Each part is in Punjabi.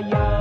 yeah.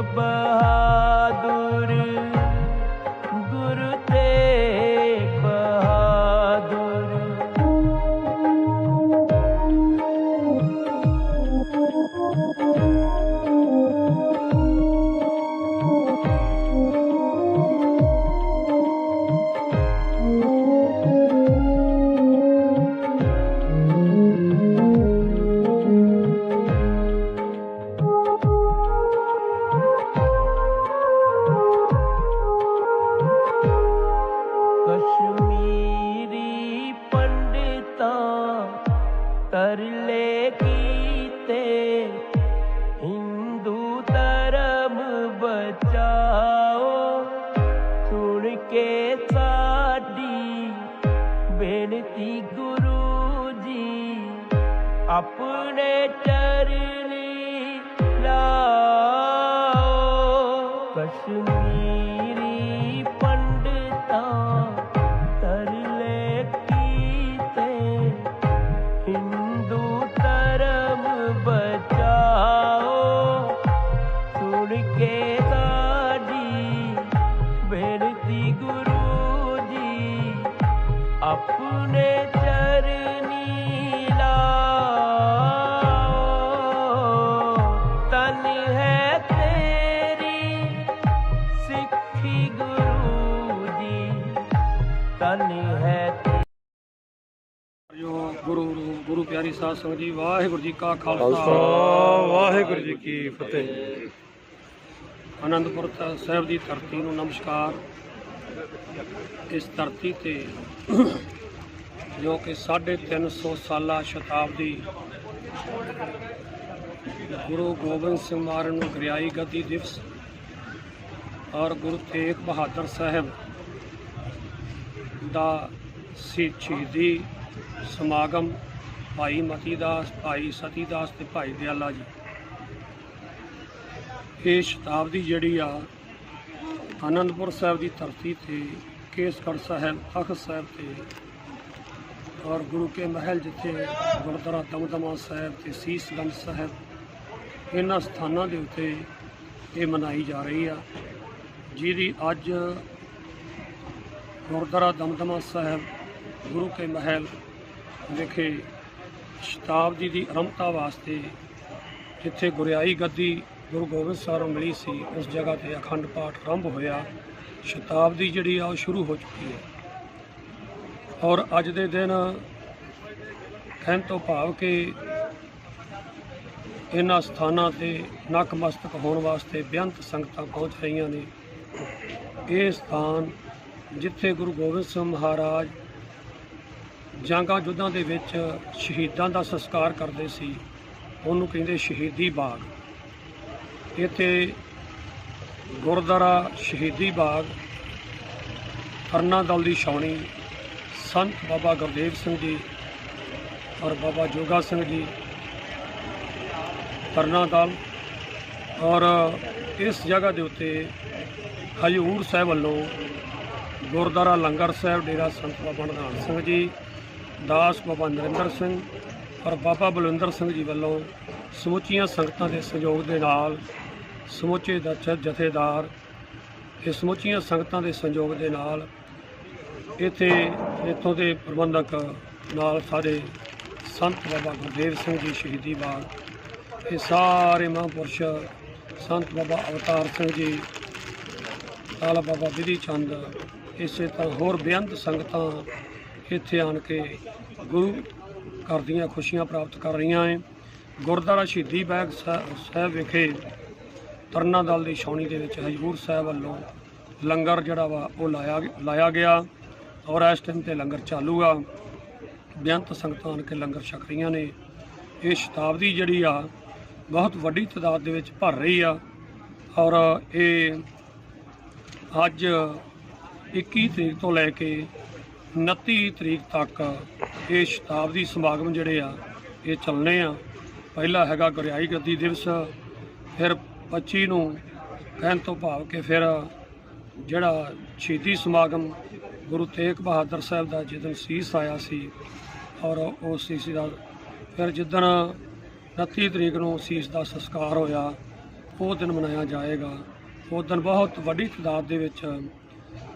ਤੇਗ ਤਰਲੇ ਕੀਤੇ। ਹਿੰਦੂ ਧਰਮ ਬਚਾਓ। ਸੁਣ ਕੇ ਸਾਡੀ ਬੇਨਤੀ ਗੁਰੂ ਜੀ, ਆਪਣੇ ਚਰਨੀ ਲਾਓ। ਕਸ਼ਮੀਰੀ ਗੁਰੂ ਗੁਰੂ ਪਿਆਰੀ ਸਾਧ ਸੰਗਤ ਜੀ ਵਾਹਿਗੁਰੂ ਜੀ ਕਾ ਖਾਲਸਾ। ਵਾਹਿਗੁਰੂ ਜੀ ਕੀ ਫਤਿਹ। ਆਨੰਦਪੁਰ ਸਾਹਿਬ ਦੀ ਧਰਤੀ ਨੂੰ ਨਮਸਕਾਰ। ਇਸ ਧਰਤੀ ਤੇ ਜੋ ਕਿ 350 ਸਾਲਾ ਸ਼ਤਾਬਦੀ ਗੁਰੂ ਗੋਬਿੰਦ ਸਿੰਘ ਮਹਾਰਾਜ ਨੂੰ ਗ੍ਰਿਆਈ ਗੱਦੀ ਦਿਵਸ ਔਰ ਗੁਰੂ ਤੇਗ ਬਹਾਦਰ ਸਾਹਿਬ ਦਾ ਸੀ ਸ਼ਹੀਦੀ ਸਮਾਗਮ ਭਾਈ ਮਤੀ ਦਾਸ ਭਾਈ ਸਤੀ ਦਾਸ ਤੇ ਭਾਈ ਦਿਆਲਾ ਜੀ। ਇਹ ਸ਼ਤਾਬਦੀ ਜਿਹੜੀ ਆ, ਆਨੰਦਪੁਰ ਸਾਹਿਬ ਦੀ ਧਰਤੀ ਤੇ, ਕੇਸਗੜ੍ਹ ਸਾਹਿਬ ਤਖਤ ਸਾਹਿਬ ਤੇ ਔਰ ਗੁਰੂ ਕੇ ਮਹਿਲ ਜਿੱਥੇ ਗੁਰਦੁਆਰਾ ਦਮਦਮਾ ਸਾਹਿਬ ਤੇ ਸੀਸਗੰਜ ਸਾਹਿਬ ਇਹਨਾਂ ਸਥਾਨਾਂ ਦੇ ਉੱਤੇ ਇਹ ਮਨਾਈ ਜਾ ਰਹੀ ਆ, ਜਿਹਦੀ ਅੱਜ ਗੁਰਦੁਆਰਾ ਦਮਦਮਾ ਸਾਹਿਬ, ਗੁਰੂ ਕੇ ਮਹਿਲ ਵਿਖੇ ਸ਼ਤਾਬਦੀ ਦੀ ਅਰੰਭਤਾ ਵਾਸਤੇ ਜਿੱਥੇ ਗੁਰਿਆਈ ਗੱਦੀ ਗੁਰੂ ਗੋਬਿੰਦ ਸਾਹਿਬ ਨੂੰ ਮਿਲੀ ਸੀ, ਉਸ ਜਗ੍ਹਾ ਤੇ ਅਖੰਡ ਪਾਠ ਆਰੰਭ ਹੋਇਆ। ਸ਼ਤਾਬਦੀ ਜਿਹੜੀ ਆ, ਉਹ ਸ਼ੁਰੂ ਹੋ ਚੁੱਕੀ ਹੈ। ਔਰ ਅੱਜ ਦੇ ਦਿਨ ਕਹਿਣ ਤੋਂ ਭਾਵ ਕਿ ਇਹਨਾਂ ਸਥਾਨਾਂ ਤੇ ਨਕਮਸਤਕ ਹੋਣ ਵਾਸਤੇ ਬੇਅੰਤ ਸੰਗਤਾਂ ਪਹੁੰਚ ਰਹੀਆਂ ਨੇ। ਇਹ ਸਥਾਨ ਜਿੱਥੇ ਗੁਰੂ ਗੋਬਿੰਦ ਸਿੰਘ ਮਹਾਰਾਜ ਜੰਗਾਂ ਯੁੱਧਾਂ ਦੇ ਵਿੱਚ ਸ਼ਹੀਦਾਂ ਦਾ ਸੰਸਕਾਰ ਕਰਦੇ ਸੀ, ਉਹਨੂੰ ਕਹਿੰਦੇ ਸ਼ਹੀਦੀ ਬਾਗ। ਇੱਥੇ ਗੁਰਦੁਆਰਾ ਸ਼ਹੀਦੀ ਬਾਗ ਅਰਨਾ ਦਲ ਦੀ ਛਾਉਣੀ, ਸੰਤ ਬਾਬਾ ਗੁਰਦੇਵ ਸਿੰਘ ਜੀ ਔਰ ਬਾਬਾ ਜੋਗਾ ਸਿੰਘ ਜੀ ਕਰਨਾ ਕਾਲ। ਔਰ ਇਸ ਜਗ੍ਹਾ ਦੇ ਉੱਤੇ ਹਜੂਰ ਸਾਹਿਬ ਵੱਲੋਂ ਗੁਰਦੁਆਰਾ ਲੰਗਰ ਸਾਹਿਬ ਡੇਰਾ ਸੰਤ ਬਾਬਾ ਨਿਧਾਨ ਸਿੰਘ ਜੀ, ਦਾਸ ਬਾਬਾ ਨਰਿੰਦਰ ਸਿੰਘ ਔਰ ਬਾਬਾ ਬਲਵਿੰਦਰ ਸਿੰਘ ਜੀ ਵੱਲੋਂ ਸਮੁੱਚੀਆਂ ਸੰਗਤਾਂ ਦੇ ਸਹਿਯੋਗ ਦੇ ਨਾਲ ਸਮੁੱਚੇ ਜਥੇਦਾਰ ਇਹ ਸਮੁੱਚੀਆਂ ਸੰਗਤਾਂ ਦੇ ਸੰਯੋਗ ਦੇ ਨਾਲ ਇੱਥੇ ਇੱਥੋਂ ਦੇ ਪ੍ਰਬੰਧਕ ਨਾਲ ਸਾਰੇ ਸੰਤ ਬਾਬਾ ਗੁਰਦੇਵ ਸਿੰਘ ਜੀ ਸ਼ਹੀਦੀ ਬਾਗ ਇਹ ਸਾਰੇ ਮਹਾਂਪੁਰਸ਼ ਸੰਤ ਬਾਬਾ ਅਵਤਾਰ ਸਿੰਘ ਜੀ ਕਾਲਾ ਬਾਬਾ ਵਿਧੀ ਚੰਦ, ਇਸੇ ਤਰ੍ਹਾਂ ਹੋਰ ਬੇਅੰਤ ਸੰਗਤਾਂ ਇੱਥੇ ਆਣ ਕੇ ਗੁਰੂ ਘਰ ਦੀਆਂ ਖੁਸ਼ੀਆਂ ਪ੍ਰਾਪਤ ਕਰ ਰਹੀਆਂ ਹੈ ਗੁਰਦੁਆਰਾ ਸ਼ਹੀਦੀ ਬੈਗ ਸਾਹਿ- ਸਾਹਿਬ ਵਿਖੇ ਤਰਨਾ ਦਲ ਦੀ ਛਾਉਣੀ ਦੇ ਵਿੱਚ ਹਜੂਰ ਸਾਹਿਬ ਵੱਲੋਂ ਲੰਗਰ ਜਿਹੜਾ ਵਾ ਉਹ ਲਾਇਆ ਲਾਇਆ ਗਿਆ ਔਰ ਇਸ ਟਾਈਮ ਤੇ ਲੰਗਰ ਚਾਲੂ ਆ। ਬੇਅੰਤ ਸੰਗਤਾਂ ਆਣ ਕੇ ਲੰਗਰ ਛਕ ਰਹੀਆਂ ਨੇ। ਇਹ ਸ਼ਤਾਬਦੀ ਜਿਹੜੀ ਆ ਬਹੁਤ ਵੱਡੀ ਤਾਦਾਦ ਦੇ ਵਿੱਚ ਭਰ ਰਹੀ ਆ ਔਰ ਇਹ ਅੱਜ 21 ਤਰੀਕ ਤੋਂ ਲੈ ਕੇ 29 ਤਰੀਕ ਤੱਕ ਇਹ ਸ਼ਤਾਬਦੀ ਸਮਾਗਮ ਜਿਹੜੇ ਆ, ਇਹ ਚੱਲਣੇ ਆ। ਪਹਿਲਾ ਹੈਗਾ ਗੁਰਿਆਈ ਗੱਦੀ ਦਿਵਸ, ਫਿਰ 25 ਨੂੰ ਕਹਿਣ ਤੋਂ ਭਾਵ ਕਿ ਫਿਰ ਜਿਹੜਾ ਸ਼ਹੀਦੀ ਸਮਾਗਮ ਗੁਰੂ ਤੇਗ ਬਹਾਦਰ ਸਾਹਿਬ ਦਾ ਜਿੱਦਣ ਸੀਸ ਆਇਆ ਸੀ ਔਰ ਉਹ ਸੀਸ ਦਾ ਫਿਰ ਜਿੱਦਣ 29 ਤਰੀਕ ਨੂੰ ਸੀਸ ਦਾ ਸੰਸਕਾਰ ਹੋਇਆ। ਉਹ ਦਿਨ ਮਨਾਇਆ ਜਾਏਗਾ। ਉਹ ਦਿਨ ਬਹੁਤ ਵੱਡੀ ਤਾਦਾਦ ਦੇ ਵਿੱਚ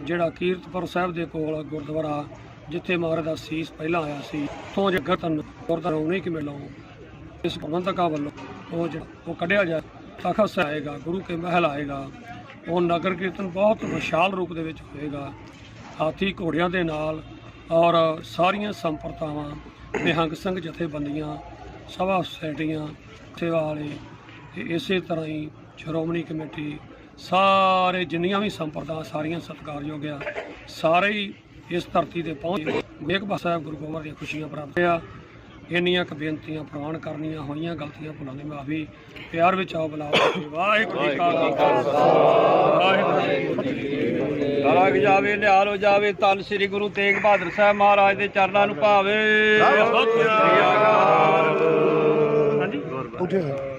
ਜਿਹੜਾ ਕੀਰਤਪੁਰ ਸਾਹਿਬ ਦੇ ਕੋਲ ਗੁਰਦੁਆਰਾ, ਜਿੱਥੇ ਮਹਾਰਾਜ ਦਾ ਸੀਸ ਪਹਿਲਾਂ ਆਇਆ ਸੀ ਤੋਂ ਜਗਤਨ ਗੁਰਦੁਆਰਾ ਉਹਨੇ ਕਿ ਮਿਲੋ ਇਸ ਪ੍ਰਬੰਧਕਾਂ ਵੱਲੋਂ ਉਹ ਜਿਹੜਾ ਉਹ ਕੱਢਿਆ ਜਾ ਤਖਤ ਆਏਗਾ, ਗੁਰੂ ਕੇ ਮਹਿਲ ਆਏਗਾ। ਉਹ ਨਗਰ ਕੀਰਤਨ ਬਹੁਤ ਵਿਸ਼ਾਲ ਰੂਪ ਦੇ ਵਿੱਚ ਹੋਏਗਾ। ਹਾਥੀ ਘੋੜਿਆਂ ਦੇ ਨਾਲ ਔਰ ਸਾਰੀਆਂ ਸੰਪਰਦਾਵਾਂ ਨਿਹੰਗ ਸਿੰਘ ਜਥੇਬੰਦੀਆਂ ਸਭਾ ਸੁਸਾਇਟੀਆਂ ਸੇਵਾ ਵਾਲੇ ਤੇ ਇਸੇ ਤਰ੍ਹਾਂ ਹੀ ਸ਼੍ਰੋਮਣੀ ਕਮੇਟੀ ਸਾਰੇ ਜਿੰਨੀਆਂ ਵੀ ਸੰਪਰਦਾ ਸਾਰੀਆਂ ਸਤਿਕਾਰਯੋਗ ਆ ਸਾਰੇ ਹੀ ਇਸ ਧਰਤੀ ਤੇ ਪਹੁੰਚੇ। ਮੇਘਬਾ ਸਾਹਿਬ ਗੁਰੂ ਗੋਬਿੰਦ ਦੀਆਂ ਖੁਸ਼ੀਆਂ ਪ੍ਰਾਪਤ ਆ ਇੰਨੀਆਂ ਕੁ ਬੇਨਤੀਆਂ ਪ੍ਰਵਾਨ ਕਰਨੀਆਂ ਹੋਈਆਂ ਗਲਤੀਆਂ ਭੁੱਲਾਂ ਦੀ ਮਾਫੀ। ਪਿਆਰ ਵਿੱਚ ਆਓ ਬੁਲਾਓ। ਵਾਹਿਗੁਰੂ ਜੀ ਕਾ ਖਾਲਸਾ ਵਾਹਿਗੁਰੂ ਜੀ ਕੀ ਫਤਿਹ ਲਾਗ ਜਾਵੇ ਨਿਹਾਲ ਹੋ ਜਾਵੇ ਧੰਨ ਸ੍ਰੀ ਗੁਰੂ ਤੇਗ ਬਹਾਦਰ ਸਾਹਿਬ ਮਹਾਰਾਜ ਦੇ ਚਰਨਾਂ ਨੂੰ ਭਾਵੇ। ਸਤਿ ਸ੍ਰੀ ਅਕਾਲ। ਹਾਂਜੀ। ਉੱਠਿਆ